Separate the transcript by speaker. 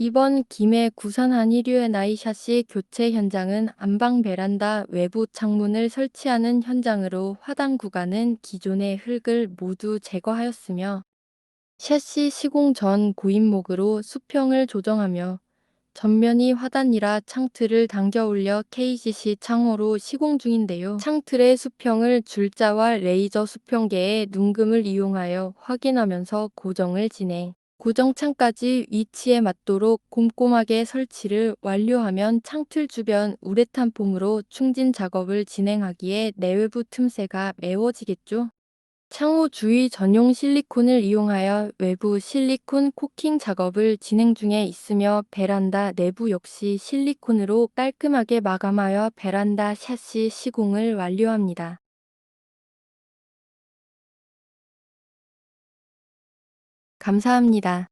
Speaker 1: 이번 김해 구산 한일유의 나이샤시 교체 현장은 안방 베란다 외부 창문을 설치하는 현장으로 화단 구간은 기존의 흙을 모두 제거하였으며 샤시 시공 전 고인목으로 수평을 조정하며 전면이 화단이라 창틀을 당겨 올려 KGC 창호로 시공 중인데요. 창틀의 수평을 줄자와 레이저 수평계의 눈금을 이용하여 확인하면서 고정을 진행. 고정창까지 위치에 맞도록 꼼꼼하게 설치를 완료하면 창틀 주변 우레탄 폼으로 충진 작업을 진행하기에 내외부 틈새가 메워지겠죠. 창호 주위 전용 실리콘을 이용하여 외부 실리콘 코킹 작업을 진행 중에 있으며 베란다 내부 역시 실리콘으로 깔끔하게 마감하여 베란다 샤시 시공을 완료합니다. 감사합니다.